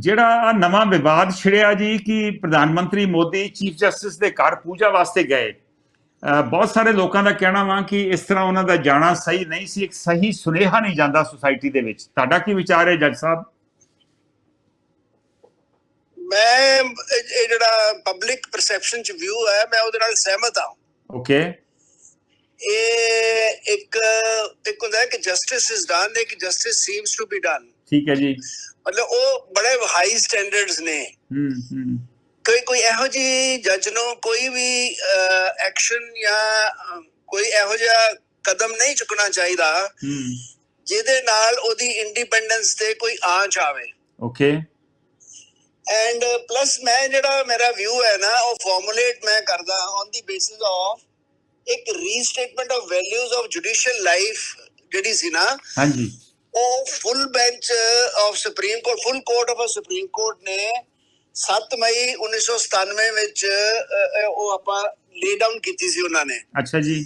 ਜਿਹੜਾ ਆਹ ਨਵਾਂ ਵਿਵਾਦ ਛਿੜਿਆ ਜੀ ਕਿ ਪ੍ਰਧਾਨ ਮੰਤਰੀ ਮੋਦੀ ਚੀਫ ਜਸਟਿਸ ਦੇ ਘਰ ਪੂਜਾ ਵਾਸਤੇ ਗਏ ਬਹੁਤ ਸਾਰੇ ਲੋਕਾਂ ਦਾ ਕਹਿਣਾ ਵਾ ਕਿ ਇਸ ਤਰ੍ਹਾਂ ਉਹਨਾਂ ਦਾ ਜਾਣਾ ਸਹੀ ਨਹੀਂ ਸੀ ਇੱਕ ਸਹੀ ਸੁਨੇਹਾ ਨਹੀਂ ਜਾਂਦਾ ਸੁਸਾਇਟੀ ਦੇ ਵਿੱਚ। ਤੁਹਾਡਾ ਕੀ ਵਿਚਾਰ ਹੈ ਜੱਜ ਸਾਹਿਬ? ਮੈਂ ਇਹ ਇਹ ਜਿਹੜਾ ਪਬਲਿਕ ਪਰਸੈਪਸ਼ਨ ਚ ਵਿਊ ਹੈ ਮੈਂ ਉਹਦੇ ਨਾਲ ਸਹਿਮਤ ਹਾਂ। ਓਕੇ ਇਹ ਇੱਕ ਇੱਕ ਹੁੰਦਾ ਹੈ ਕਿ ਜਸਟਿਸ ਇਜ਼ ਡਨ ਇੱਕ justice seems to be done ਠੀਕ ਹੈ ਜੀ। ਮਤਲਬ ਉਹ ਬੜੇ ਹਾਈ ਸਟੈਂਡਰਡਸ ਨੇ। ਹੂੰ ਹੂੰ। ਕੋਈ ਕੋਈ ਇਹੋ ਜੀ ਜੱਜ ਨੂੰ ਕੋਈ ਵੀ ਐਕਸ਼ਨ ਜਾਂ ਕੋਈ ਇਹੋ ਜਿਹਾ ਕਦਮ ਨਹੀਂ ਚੁੱਕਣਾ ਚਾਹੀਦਾ ਹੂੰ। ਜਿਹਦੇ ਨਾਲ ਉਹਦੀ ਇੰਡੀਪੈਂਡੈਂਸ ਤੇ ਕੋਈ ਆਂਚ ਆਵੇ ਓਕੇ ਐਂਡ ਪਲੱਸ ਮੈਂ ਜਿਹੜਾ ਮੇਰਾ ਵਿਊ ਹੈ ਨਾ ਉਹ ਫਾਰਮੂਲੇਟ ਮੈਂ ਕਰਦਾ ਔਨ ਦੀ ਬੇਸਿਸ ਆਫ ਇੱਕ restatement of values of judicial life ਜਿਹੜੀ ਸੀ ਨਾ ਹਾਂਜੀ। ਉਹ full bench of supreme court full court of supreme court ਨੇ 7 ਮਈ 1997 ਵਿੱਚ ਉਹ ਆਪਾਂ ਲੇ ਡਾਊਨ ਕੀਤੀ ਸੀ ਉਹਨਾਂ ਨੇ। ਅੱਛਾ ਜੀ।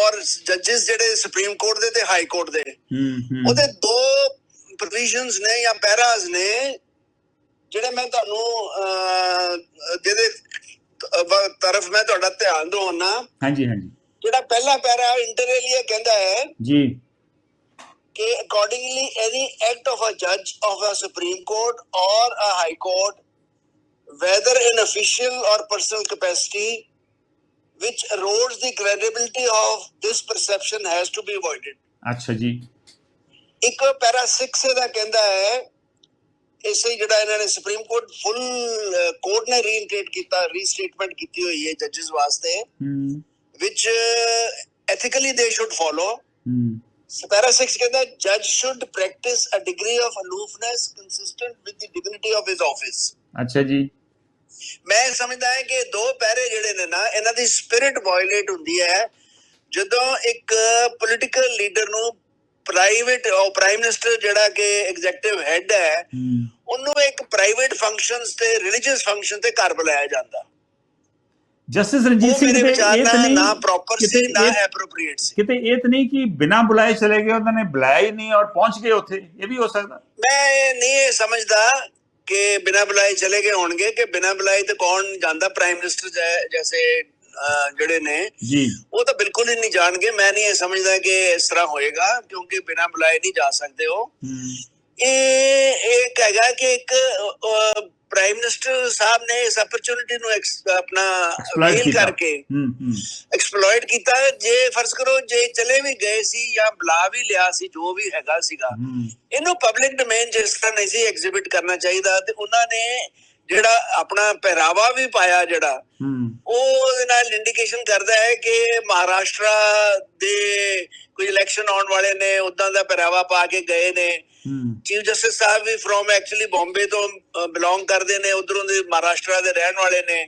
ਔਰ ਜੱਜਸ ਜਿਹੜੇ ਸੁਪਰੀਮ ਕੋਰਟ ਦੇ ਤੇ ਹਾਈ ਕੋਰਟ ਦੇ। ਹੂੰ ਹੂੰ। ਉਹਦੇ ਦੋ ਪ੍ਰੋਵੀਜ਼ਨਸ ਨੇ ਜਾਂ ਪੈਰਾਸ ਨੇ ਜਿਹੜੇ ਮੈਂ ਤੁਹਾਨੂੰ ਜਿਹਦੇ ਤਰਫ ਮੈਂ ਤੁਹਾਡਾ ਧਿਆਨ ਦਵਾਉਣਾ ਹਾਂਜੀ ਹਾਂਜੀ। ਜਿਹੜਾ ਪਹਿਲਾ ਪੈਰਾ ਇੰਟਰੇਲੀਆ ਕਹਿੰਦਾ ਹੈ ਜੀ। ਕਿ accordingly any act of a ਜੱਜ ਆਫ ਅ ਸੁਪਰੀਮ ਕੋਰਟ ਔਰ a high court whether in official or personal capacity which erodes the credibility of this perception has to be avoided ਅੱਛਾ ਜੀ ਇੱਕ ਪੈਰਾ 6 ਦਾ ਕਹਿੰਦਾ ਹੈ ਇਸੇ ਜਿਹੜਾ ਇਹਨਾਂ ਨੇ ਸੁਪਰੀਮ ਕੋਰਟ ਫੁੱਲ ਕੋਰਟ ਨੇ ਰੀਇਨਟੇਟ ਕੀਤਾ ਰੀਸਟੇਟਮੈਂਟ ਕੀਤੀ ਹੋਈ ਹੈ ਜੱਜਸ ਵਾਸਤੇ ਹੂੰ which ethically they should follow ਹੂੰ ਪੈਰਾ 6 ਕਹਿੰਦਾ ਜੱਜ should practice a degree of aloofness consistent with the dignity of his office. ਅੱਛਾ ਜੀ ਮੈਂ ਸਮਝਦਾ ਹਾਂ ਕਿ ਦੋ ਪੈਰੇ ਜਿਹੜੇ ਨੇ ਨਾ ਇਹਨਾਂ ਦੀ ਸਪਿਰਿਟ ਵਾਇਲੇਟ ਹੁੰਦੀ ਹੈ ਜਦੋਂ ਇੱਕ ਪੋਲਿਟੀਕਲ ਲੀਡਰ ਨੂੰ ਪ੍ਰਾਈਵੇਟ ਉਹ ਪ੍ਰਾਈਮ ਮਿਨਿਸਟਰ ਜਿਹੜਾ ਕਿ ਐਗਜ਼ੈਕਟਿਵ ਹੈਡ ਹੂੰ ਉਹਨੂੰ ਇੱਕ ਪ੍ਰਾਈਵੇਟ ਫੰਕਸ਼ਨਸ ਤੇ ਰਿਲੀਜੀਅਸ ਫੰਕਸ਼ਨ ਤੇ ਘਰ ਬੁਲਾਇਆ ਜਾਂਦਾ ਜਸਟਿਸ ਰਣਜੀਤ ਸਿੰਘ ਦੇ ਇਹ ਤਾਂ ਨਹੀਂ ਨਾ ਪ੍ਰੋਪਰ ਸੀ ਨਾ ਐਪਰੋਪ੍ਰੀਏਟ ਸੀ। ਕਿਤੇ ਇਹ ਤਾਂ ਨਹੀਂ ਕਿ ਬਿਨਾਂ ਬੁਲਾਏ ਚਲੇ ਗਏ ਉਹਨਾਂ ਨੇ ਬੁਲਾਇਆ ਹੀ ਨਹੀਂ ਔਰ ਪਹੁੰਚ ਗਏ ਉੱਥੇ। ਇਹ ਵੀ ਹੋ ਸਕਦਾ। ਮੈਂ ਨਹੀਂ ਇਹ ਸਮਝਦਾ ਕਿ ਬਿਨਾਂ ਬੁਲਾਏ ਚਲੇ ਗਏ ਹੋਣਗੇ ਕਿ ਬਿਨਾਂ ਬੁਲਾਏ ਤੇ ਕੌਣ ਜਾਂਦਾ ਪ੍ਰਾਈਮ ਮਿਨਿਸਟਰ ਜੈਸੇ ਜਿਹੜੇ ਨੇ। ਜੀ। ਉਹ ਤਾਂ ਬਿਲਕੁਲ ਹੀ ਨਹੀਂ ਜਾਣਗੇ। ਮੈਂ ਨਹੀਂ ਇਹ ਸਮਝਦਾ ਕਿ ਇਸ ਤਰ੍ਹਾਂ ਹੋਏਗਾ ਕਿਉਂਕਿ ਬਿਨਾਂ ਬੁਲਾਏ ਨਹੀਂ ਜਾ ਸਕਦੇ ਉਹ। ਹੂੰ। ਇਹ ਇੱਕ ਹੈਗਾ ਕਿ ਇੱਕ ਪ੍ਰਾਈਮ ਮਿਨਿਸਟਰ ਸਾਹਿਬ ਨੇ ਇਸ opportunity ਨੂੰ ਆਪਣਾ ਕੀਤਾ। ਕਰਕੇ ਐਕਸਪਲੋਇਟ ਕੀਤਾ। ਜੇ ਫਰਜ਼ ਕਰੋ ਜੇ ਚਲੇ ਵੀ ਗਏ ਸੀ ਜਾਂ ਬੁਲਾ ਵੀ ਲਿਆ ਸੀ ਜੋ ਵੀ ਹੈਗਾ ਸੀਗਾ ਇਹਨੂੰ ਪਬਲਿਕ ਡੋਮੇਨ ਜਿਸ ਤਰ੍ਹਾਂ ਨਹੀਂ ਸੀ ਐਗਜ਼ਿਬਿਟ ਕਰਨਾ ਚਾਹੀਦਾ ਤੇ ਉਹਨਾਂ ਨੇ ਜਿਹੜਾ ਆਪਣਾ ਪਹਿਰਾਵਾ ਵੀ ਪਾਇਆ ਜਿਹੜਾ ਉਹ ਉਹਦੇ ਨਾਲ ਇੰਡੀਕੇਸ਼ਨ ਕਰਦਾ ਹੈ ਕਿ ਮਹਾਰਾਸ਼ਟਰਾ ਦੇ ਕੋਈ ਇਲੈਕਸ਼ਨ ਆਉਣ ਵਾਲੇ ਨੇ ਉਦਾਂ ਦਾ ਪਹਿਰਾਵਾ ਪਾ ਕੇ ਗਏ ਨੇ। ਚੀਫ ਜਸਟਿਸ ਸਾਹਿਬ ਵੀ ਫਰੋਮ ਐਕਚੁਅਲੀ ਬੰਬੇ ਤੋਂ ਬਿਲੋਂਗ ਕਰਦੇ ਨੇ ਉਧਰੋਂ ਦੇ ਮਹਾਰਾਸ਼ਟਰਾ ਦੇ ਰਹਿਣ ਵਾਲੇ ਨੇ।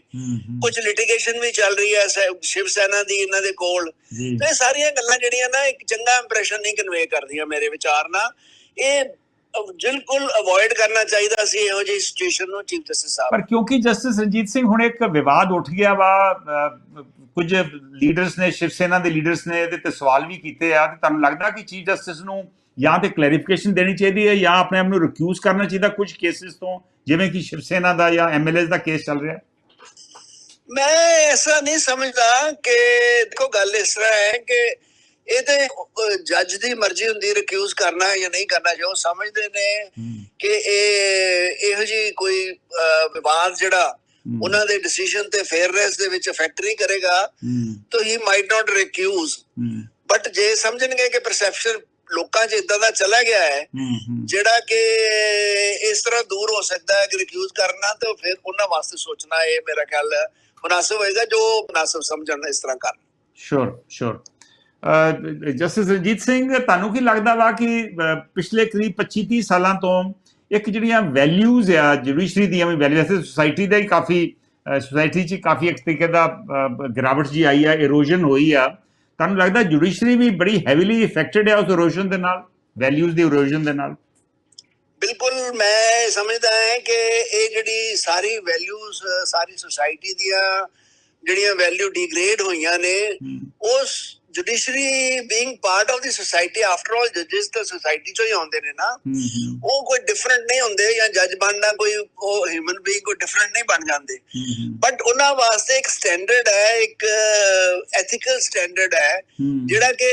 ਕੁਝ ਲਿਟੀਗੇਸ਼ਨ ਵੀ ਚੱਲ ਰਹੀ ਹੈ ਸ਼ਿਵ ਸੈਨਾ ਦੀ ਇਹਨਾਂ ਦੇ ਕੋਲ। ਤੇ ਇਹ ਸਾਰੀਆਂ ਗੱਲਾਂ ਜਿਹੜੀਆਂ ਨਾ ਇੱਕ ਚੰਗਾ ਇੰਪ੍ਰੈਸ਼ਨ ਨਹੀਂ ਕਨਵੇ ਕਰਦੀਆਂ ਮੇਰੇ ਵਿਚਾਰ ਨਾਲ। ਇਹ ਬਿਲਕੁਲ ਅਵੋਇਡ ਕਰਨਾ ਚਾਹੀਦਾ ਸੀ ਇਹੋ ਜਿਹੀ ਸਿਚੁਏਸ਼ਨ ਨੂੰ ਚੀਫ ਜਸਟਿਸ ਸਾਹਿਬ। ਪਰ ਕਿਉਂਕਿ ਜਸਟਿਸ ਰਣਜੀਤ ਸਿੰਘ ਹੁਣ ਇੱਕ ਵਿਵਾਦ ਉੱਠ ਗਿਆ ਵਾ ਕੁਝ ਲੀਡਰਸ ਨੇ ਸ਼ਿਵ ਸੈਨਾ ਦੇ ਲੀਡਰਸ ਨੇ ਇਹਦੇ ਤੇ ਸਵਾਲ ਵੀ ਕੀਤੇ ਆ ਤੇ ਤੁਹਾਨੂੰ ਲੱਗਦਾ ਕਿ ਚੀਫ ਜਸਟਿਸ ਨੂੰ ਜਾਂ ਤੇ ਕਲੈਰੀਫਿਕੇਸ਼ਨ ਦੇਣੀ ਚਾਹੀਦੀ ਹੈ ਜਾਂ ਆਪਣੇ ਆਪ ਨੂੰ ਰਿਕਿਊਜ਼ ਕਰਨਾ ਚਾਹੀਦਾ ਕੁਝ ਕੇਸਿਸ ਤੋਂ ਜਿਵੇਂ ਕਿ ਸ਼ਿਵ ਸੈਨਾ ਦਾ ਜਾਂ ਐਮਐਲਏ ਦਾ ਕੇਸ ਚੱਲ ਰਿਹਾ। ਮੈਂ ਐਸਾ ਨਹੀਂ ਸਮਝਦਾ ਕਿ ਦੇਖੋ ਗੱਲ ਇਸ ਤਰ੍ਹਾਂ ਹੈ ਕਿ ਇਹ ਤੇ ਜੱਜ ਦੀ ਮਰਜ਼ੀ ਹੁੰਦੀ ਰਿਕਿਊਜ਼ ਕਰਨਾ ਹੈ ਜਾਂ ਨਹੀਂ ਕਰਨਾ ਜੋ ਸਮਝਦੇ ਨੇ ਕਿ ਇਹ ਇਹੋ ਜੀ ਕੋਈ ਵਿਵਾਦ ਜਿਹੜਾ ਉਹਨਾਂ ਦੇ ਡਿਸੀਜਨ ਤੇ ਫੇਅਰਨੈਸ ਦੇ ਵਿੱਚ ਇਫੈਕਟ ਨਹੀਂ ਕਰੇਗਾ ਤਾਂ ਹੀ ਮਾਈਟ ਨਾਟ ਰਿਕਿਊਜ਼ ਬਟ ਜੇ ਸਮਝਣਗੇ ਕਿ ਪਰਸੈਪਸ਼ਨ ਲੋਕਾਂ 'ਚ ਇਦਾਂ ਦਾ ਚਲਾ ਗਿਆ ਹੈ ਜਿਹੜਾ ਕਿ ਇਸ ਤਰ੍ਹਾਂ ਦੂਰ ਹੋ ਸਕਦਾ ਹੈ ਕਿ ਰਿਕਿਊਜ਼ ਕਰਨਾ ਤੇ ਫਿਰ ਉਹਨਾਂ ਵਾਸਤੇ ਸੋਚਣਾ ਇਹ ਮੇਰਾ ਖਿਆਲ ਮੁਨਾਸਬ ਹੋਏਗਾ ਜੋ ਮੁਨਾਸਬ ਸਮਝਣ ਇਸ ਤਰ੍ਹਾਂ ਕਰਨ sure sure justice Ranjit Singh ਤੁਹਾਨੂੰ ਕੀ ਲੱਗਦਾ ਵਾ ਕਿ ਪਿਛਲੇ ਕਰੀਬ 25 30 ਸਾਲਾਂ ਤੋਂ ਇੱਕ ਜਿਹੜੀਆਂ ਵੈਲਿਊਜ਼ ਆ ਜੁਡੀਸ਼ਰੀ ਦੀਆਂ ਵੀ ਵੈਲਿਊ ਵੈਸੇ ਸੋਸਾਇਟੀ ਦਾ ਹੀ ਕਾਫੀ ਸੋਸਾਇਟੀ 'ਚ ਕਾਫੀ ਇੱਕ ਤਰੀਕੇ ਦਾ ਗਿਰਾਵਟ ਜੀ ਆਈ ਆ ਇਰੋਜਨ ਹੋਈ ਆ। ਤੁਹਾਨੂੰ ਲੱਗਦਾ ਜੁਡੀਸ਼ਰੀ ਵੀ ਬੜੀ ਹੈਵੀਲੀ ਇਫੈਕਟਡ ਹੈ ਉਸ ਇਰੋਜਨ ਦੇ ਨਾਲ ਵੈਲਿਊਜ਼ ਦੀ ਇਰੋਜਨ ਦੇ ਨਾਲ? ਬਿਲਕੁਲ ਮੈਂ ਸਮਝਦਾ ਹਾਂ ਕਿ ਇਹ ਜਿਹੜੀ ਸਾਰੀ ਵੈਲਿਊਜ਼ ਸਾਰੀ ਸੁਸਾਇਟੀ ਦੀਆਂ ਜਿਹੜੀਆਂ ਵੈਲਿਊ ਡਿਗਰੇਡ ਹੋਈਆਂ ਨੇ ਉਸ judiciary being part of the society after all ਜੱਜਸ ਤਾਂ ਸੋਸਾਇਟੀ ਚੋਂ ਹੀ ਆਉਂਦੇ ਨੇ ਨਾ। ਉਹ ਕੋਈ ਡਿਫਰੈਂਟ ਨਹੀਂ ਹੁੰਦੇ ਜਾਂ ਜੱਜ ਬਣਨਾ ਕੋਈ ਉਹ ਹਿਊਮਨ ਬੀਇੰਗ ਕੋਈ ਡਿਫਰੈਂਟ ਨਹੀਂ ਬਣ ਜਾਂਦੇ। ਬਟ ਉਹਨਾਂ ਵਾਸਤੇ ਇੱਕ ਸਟੈਂਡਰਡ ਹੈ ਇੱਕ ਐਥੀਕਲ ਸਟੈਂਡਰਡ ਹੈ ਜਿਹੜਾ ਕਿ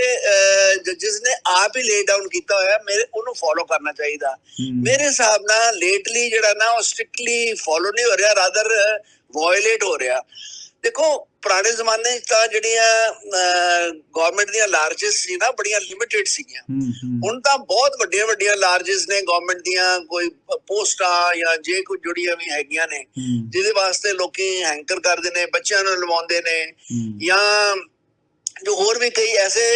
ਜੱਜਸ ਨੇ ਆਪ ਹੀ ਲੇ ਡਾਊਨ ਕੀਤਾ ਹੋਇਆ ਮੇਰੇ ਉਹਨੂੰ ਫੋਲੋ ਕਰਨਾ ਚਾਹੀਦਾ। ਮੇਰੇ ਹਿਸਾਬ ਨਾਲ ਲੇਟਲੀ ਜਿਹੜਾ ਨਾ ਉਹ ਸਟ੍ਰਿਕਟਲੀ ਫੋਲੋ ਨਹੀਂ ਹੋ ਰਿਹਾ ਰਾਦਰ ਵਾਇਲੇਟ ਹੋ ਰਿਹਾ। ਦੇਖੋ ਪੁਰਾਣੇ ਜ਼ਮਾਨੇ 'ਚ ਤਾਂ ਜਿਹੜੀਆਂ ਗਵਰਨਮੈਂਟ ਦੀਆਂ ਲਾਰਜੈਸਟ ਸੀ ਨਾ ਬੜੀਆਂ ਲਿਮਿਟਿਡ ਸੀਗੀਆਂ। ਹੁਣ ਤਾਂ ਬਹੁਤ ਵੱਡੀਆਂ ਵੱਡੀਆਂ ਲਾਰਜੈਸਟ ਨੇ ਗਵਰਨਮੈਂਟ ਦੀਆਂ ਕੋਈ ਪੋਸਟਾਂ ਜਾਂ ਜੇ ਕੋਈ ਜੁੜੀਆਂ ਵੀ ਹੈਗੀਆਂ ਨੇ ਜਿਹਦੇ ਵਾਸਤੇ ਲੋਕੀ ਹੈਂਕਰ ਕਰਦੇ ਨੇ ਬੱਚਿਆਂ ਨੂੰ ਲਵਾਉਂਦੇ ਨੇ ਜਾਂ ਜੋ ਹੋਰ ਵੀ ਕਈ ਐਸੇ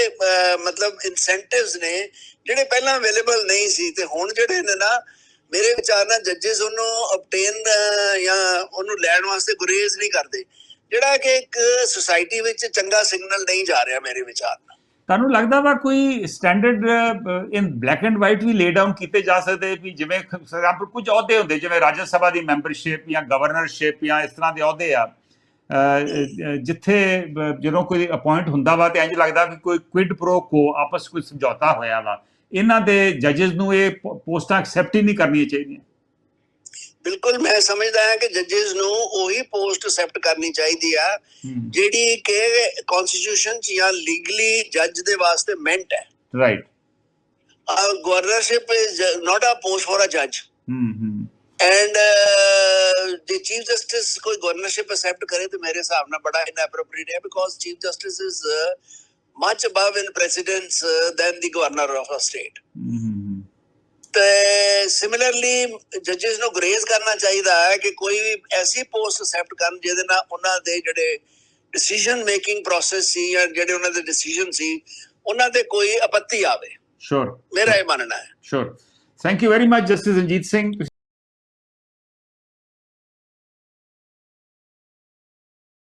ਮਤਲਬ ਇਨਸੈਂਟਿਵਸ ਨੇ ਜਿਹੜੇ ਪਹਿਲਾਂ ਅਵੇਲੇਬਲ ਨਹੀਂ ਸੀ ਤੇ ਹੁਣ ਜਿਹੜੇ ਨੇ ਨਾ ਮੇਰੇ ਵਿਚਾਰ ਨਾਲ ਜੱਜਸ ਉਹਨੂੰ ਅਬਟੇਨ ਜਾਂ ਉਹਨੂੰ ਲੈਣ ਵਾਸਤੇ ਗੁਰੇਜ਼ ਨਹੀਂ ਕਰਦੇ। ਜਿਹੜਾ ਕਿ ਇੱਕ ਸੁਸਾਇਟੀ ਵਿੱਚ ਚੰਗਾ ਸਿਗਨਲ ਨਹੀਂ ਜਾ ਰਿਹਾ ਮੇਰੇ ਵਿਚਾਰ ਨਾਲ। ਤੁਹਾਨੂੰ ਲੱਗਦਾ ਵਾ ਕੋਈ standard in black and white we lay down ਕੀਤੇ ਜਾ ਸਕਦੇ ਵੀ ਜਿਵੇਂ ਐਗਜ਼ਾਮਪਲ ਕੁਝ ਅਹੁਦੇ ਹੁੰਦੇ, ਜਿਵੇਂ ਰਾਜ ਸਭਾ ਦੀ ਮੈਂਬਰਸ਼ਿਪ ਜਾਂ ਗਵਰਨਰਸ਼ਿਪ ਜਾਂ ਇਸ ਤਰ੍ਹਾਂ ਦੇ ਅਹੁਦੇ ਆ। ਜਿੱਥੇ ਜਦੋਂ ਕੋਈ ਅਪਾਇੰਟ ਹੁੰਦਾ ਵਾ ਤੇ ਇੰਜ ਲੱਗਦਾ ਕਿ ਕੋਈ ਕੁਇਡ ਪ੍ਰੋ ਕੋ ਆਪਸ ਕੋਈ ਸਮਝੌਤਾ ਹੋਇਆ ਵਾ। ਇਹਨਾਂ ਦੇ ਜੱਜਸ ਨੂੰ ਇਹ ਪੋਸਟਾਂ ਐਕਸੈਪਟ ਹੀ ਨਹੀਂ ਕਰਨੀਆਂ ਚਾਹੀਦੀਆਂ। ਬਿਲਕੁਲ ਮੈਂ ਸਮਝਦਾ ਹਾਂ ਕਿ ਜੱਜਸ ਨੂੰ ਉਹੀ ਪੋਸਟ ਅਸੈਪਟ ਕਰਨੀ ਚਾਹੀਦੀ ਆ ਹੂੰ ਜਿਹੜੀ ਕਿ ਕਨਸਟੀਟਿਊਸ਼ਨ ਚ ਜਾਂ ਲੀਗਲੀ ਜੱਜ ਦੇ ਵਾਸਤੇ ਮੈਂਟ ਹੈ right governorship is not a post for a ਜੱਜ hmm hmm and the chief justice ਕੋਈ ਗਵਰਨਰਸ਼ਿਪ ਅਸੈਪਟ ਕਰੇ ਤੇ ਮੇਰੇ ਹਿਸਾਬ ਨਾਲ ਬੜਾ inappropriate ਹੈ because chief justice is uh, much above in precedence uh, than the governor of a state ਹੂੰ, ਹੂੰ ਤੇ ਸਿਮਿਲਰਲੀ ਜੱਜਸ ਨੂੰ ਗ੍ਰੇਜ਼ ਕਰਨਾ ਚਾਹੀਦਾ ਹੈ ਕਿ ਕੋਈ ਵੀ ਐਸੀ ਪੋਸਟ ਅਸੈਪਟ ਕਰਨ ਜਿਹਦੇ ਨਾਲ ਉਹਨਾਂ ਦੇ ਜਿਹੜੇ ਡਿਸੀਜਨ ਮੇਕਿੰਗ ਪ੍ਰੋਸੈਸ ਸੀ ਜਾਂ ਜਿਹੜੇ ਉਹਨਾਂ ਦੇ ਡਿਸੀਜਨ ਸੀ ਉਹਨਾਂ ਤੇ ਕੋਈ ਆਪੱਤੀ ਆਵੇ। ਸ਼ੋਰ ਮੇਰਾ ਇਹ ਮੰਨਣਾ ਹੈ। Sure thank you very much justice Ranjit Singh